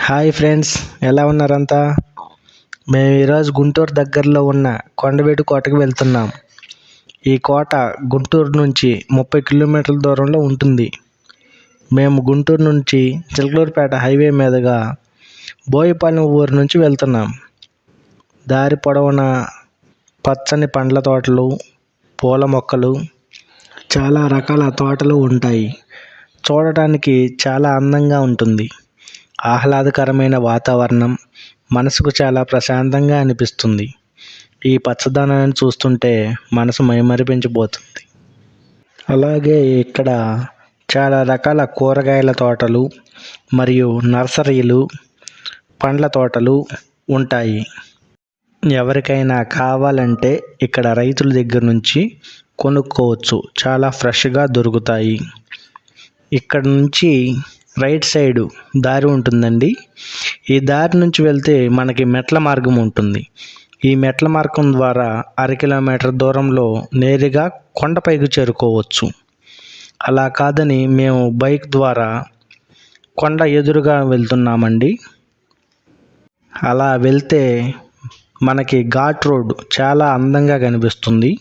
Hi friends ఎలా ఉన్నారంతా? మేము ఈరోజు గుంటూరు దగ్గరలో ఉన్న కొండవీటి కోటకి వెళ్తున్నాం. ఈ కోట గుంటూరు నుంచి ముప్పై కిలోమీటర్ల దూరంలో ఉంటుంది. మేము గుంటూరు నుంచి చిలకలూరుపేట హైవే మీదుగా బోయపాలెం ఊరు నుంచి వెళ్తున్నాం. దారి పొడవునా పచ్చని పండ్ల తోటలు పూల మొక్కలు చాలా రకాల తోటలు ఉంటాయి. చూడటానికి చాలా అందంగా ఉంటుంది. ఆహ్లాదకరమైన వాతావరణం మనసుకు చాలా ప్రశాంతంగా అనిపిస్తుంది. ఈ పచ్చదనాన్ని చూస్తుంటే మనసు మైమరిపించిపోతుంది అలాగే ఇక్కడ చాలా రకాల కూరగాయల తోటలు మరియు నర్సరీలు పండ్ల తోటలు ఉంటాయి. ఎవరికైనా కావాలంటే ఇక్కడ రైతుల దగ్గర నుంచి కొనుక్కోవచ్చు. చాలా ఫ్రెష్గా దొరుకుతాయి. ఇక్కడ నుంచి రైట్ సైడు దారి ఉంటుందండి. ఈ దారి నుంచి వెళ్తే మనకి మెట్ల మార్గం ఉంటుంది. ఈ మెట్ల మార్గం ద్వారా అర కిలోమీటర్ దూరంలో నేరుగా కొండపైకి చేరుకోవచ్చు. అలా కాదని మేము బైక్ ద్వారా కొండ ఎదురుగా వెళ్తున్నామండి. అలా వెళ్తే మనకి ఘాట్ రోడ్ చాలా అందంగా కనిపిస్తుంది.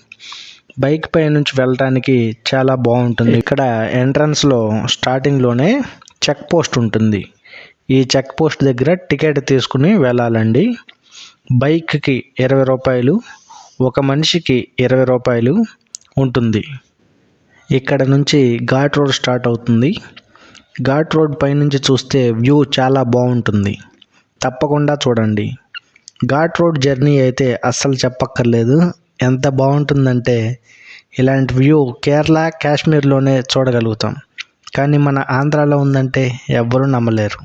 బైక్ పై నుంచి వెళ్ళడానికి చాలా బాగుంటుంది. ఇక్కడ ఎంట్రన్స్లో స్టార్టింగ్లోనే చెక్ పోస్ట్ ఉంటుంది. ఈ చెక్ పోస్ట్ దగ్గర టికెట్ తీసుకుని వెళ్ళాలండి. బైక్కి ఇరవై రూపాయలు ఒక మనిషికి ఇరవై రూపాయలు ఉంటుంది. ఇక్కడ నుంచి ఘాట్ రోడ్ స్టార్ట్ అవుతుంది. ఘాట్ రోడ్ పైనుంచి చూస్తే వ్యూ చాలా బాగుంటుంది. తప్పకుండా చూడండి. ఘాట్ రోడ్ జర్నీ అయితే అస్సలు చెప్పక్కర్లేదు. ఎంత బాగుంటుందంటే ఇలాంటి వ్యూ కేరళ కాశ్మీర్లోనే చూడగలుగుతాం. కానీ మన ఆంధ్రాలో ఉందంటే ఎవ్వరూ నమ్మలేరు.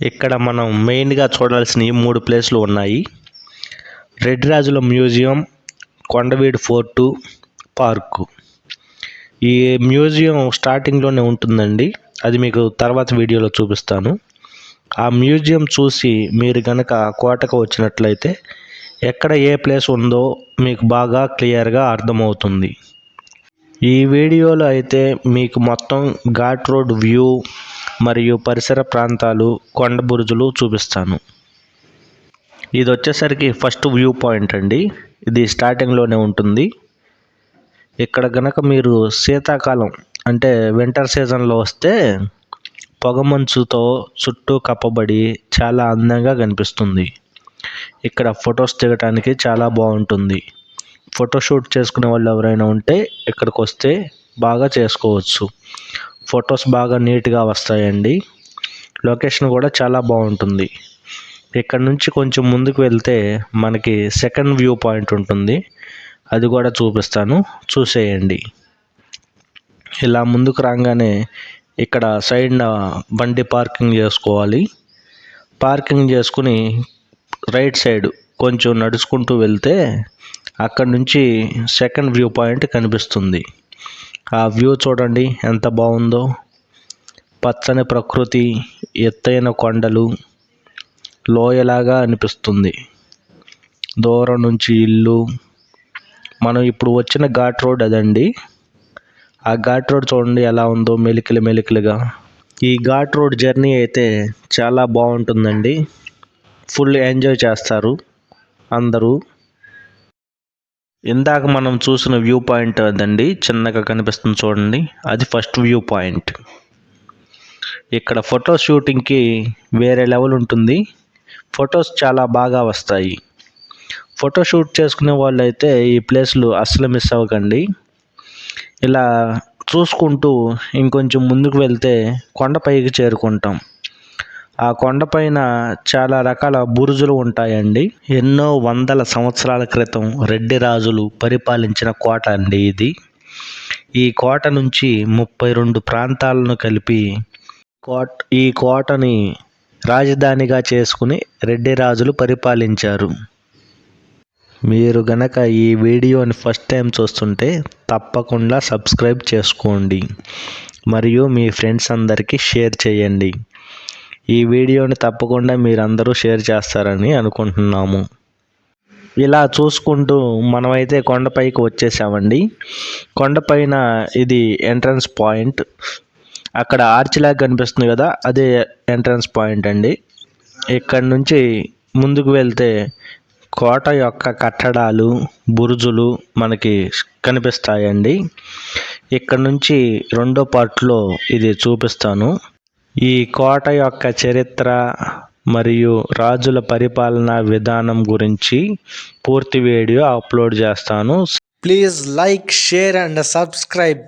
ఇక్కడ మనం మెయిన్గా చూడాల్సిన ఈ మూడు ప్లేస్లు ఉన్నాయి. రెడ్ రాజుల మ్యూజియం కొండవీడు ఫోర్టు పార్కు. ఈ మ్యూజియం స్టార్టింగ్లోనే ఉంటుందండి. అది మీకు తర్వాత వీడియోలో చూపిస్తాను. ఆ మ్యూజియం చూసి మీరు కనుక కోటకు వచ్చినట్లయితే ఎక్కడ ఏ ప్లేస్ ఉందో మీకు బాగా క్లియర్గా అర్థమవుతుంది. ఈ వీడియోలో అయితే మీకు మొత్తం ఘాట్ రోడ్ వ్యూ మరియు పరిసర ప్రాంతాలు కొండ బురుజులు చూపిస్తాను. ఇది వచ్చేసరికి ఫస్ట్ వ్యూ పాయింట్ అండి. ఇది స్టార్టింగ్లోనే ఉంటుంది. ఇక్కడ గనక మీరు శీతాకాలం అంటే వింటర్ సీజన్లో వస్తే పొగమంచుతో చుట్టూ కప్పబడి చాలా అందంగా కనిపిస్తుంది. ఇక్కడ ఫొటోస్ దిగటానికి చాలా బాగుంటుంది. ఫోటోషూట్ చేసుకునే వాళ్ళు ఎవరైనా ఉంటే ఇక్కడికి వస్తే బాగా చేసుకోవచ్చు. ఫొటోస్ బాగా నీట్గా వస్తాయండి. లొకేషన్ కూడా చాలా బాగుంటుంది. ఇక్కడ నుంచి కొంచెం ముందుకు వెళ్తే మనకి సెకండ్ వ్యూ పాయింట్ ఉంటుంది. అది కూడా చూపిస్తాను. చూసేయండి. ఇలా ముందుకు రాగానే ఇక్కడ సైడ్న బండి పార్కింగ్ చేసుకోవాలి. పార్కింగ్ చేసుకుని రైట్ సైడ్ కొంచెం నడుచుకుంటూ వెళ్తే అక్కడి నుంచి సెకండ్ వ్యూ పాయింట్ కనిపిస్తుంది. ఆ వ్యూ చూడండి ఎంత బాగుందో. పచ్చని ప్రకృతి ఎత్తైన కొండలు లోయలాగా అనిపిస్తుంది. దూరం నుంచి ఇల్లు. మనం ఇప్పుడు వచ్చిన ఘాట్ రోడ్ అదండి. ఆ ఘాట్ రోడ్ చూడండి ఎలా ఉందో మెలికలు మెలికలుగా. ఈ ఘాట్ రోడ్ జర్నీ అయితే చాలా బాగుంటుందండి. ఫుల్ ఎంజాయ్ చేస్తారు అందరూ. ఇందాక మనం చూసిన వ్యూ పాయింట్ అదండి. చిన్నగా కనిపిస్తుంది చూడండి. అది ఫస్ట్ వ్యూ పాయింట్. ఇక్కడ ఫోటో షూటింగ్కి వేరే లెవెల్ ఉంటుంది. ఫొటోస్ చాలా బాగా వస్తాయి. ఫోటో షూట్ చేసుకునే వాళ్ళు అయితే ఈ ప్లేస్లు అస్సలు మిస్ అవ్వకండి. ఇలా చూసుకుంటూ ఇంకొంచెం ముందుకు వెళ్తే కొండపైకి చేరుకుంటాం. ఆ కొండపైన చాలా రకాల బురుజులు ఉంటాయండి. ఎన్నో వందల సంవత్సరాల క్రితం రెడ్డి రాజులు పరిపాలించిన కోట అండి ఇది. ఈ కోట నుంచి ముప్పై రెండు ప్రాంతాలను కలిపి కోట ఈ కోటని రాజధానిగా చేసుకుని రెడ్డి రాజులు పరిపాలించారు. మీరు గనక ఈ వీడియోని ఫస్ట్ టైం చూస్తుంటే తప్పకుండా సబ్స్క్రైబ్ చేసుకోండి. మరియు మీ ఫ్రెండ్స్ అందరికీ షేర్ చేయండి. ఈ వీడియోని తప్పకుండా మీరందరూ షేర్ చేస్తారని అనుకుంటున్నాము. ఇలా చూసుకుంటూ మనమైతే కొండపైకి వచ్చేసామండి. కొండపైన ఇది ఎంట్రన్స్ పాయింట్. అక్కడ ఆర్చ్ లాగా కనిపిస్తుంది కదా అదే ఎంట్రన్స్ పాయింట్ అండి. ఇక్కడ నుంచి ముందుకు వెళ్తే కోట యొక్క కట్టడాలు బురుజులు మనకి కనిపిస్తాయండి. ఇక్కడ నుంచి రెండో పార్ట్లో ఇది చూపిస్తాను. ఈ కోట యొక్క చరిత్ర మరియు రాజుల పరిపాలనా విధానం గురించి పూర్తి వీడియో అప్లోడ్ చేస్తాను. Please like share and subscribe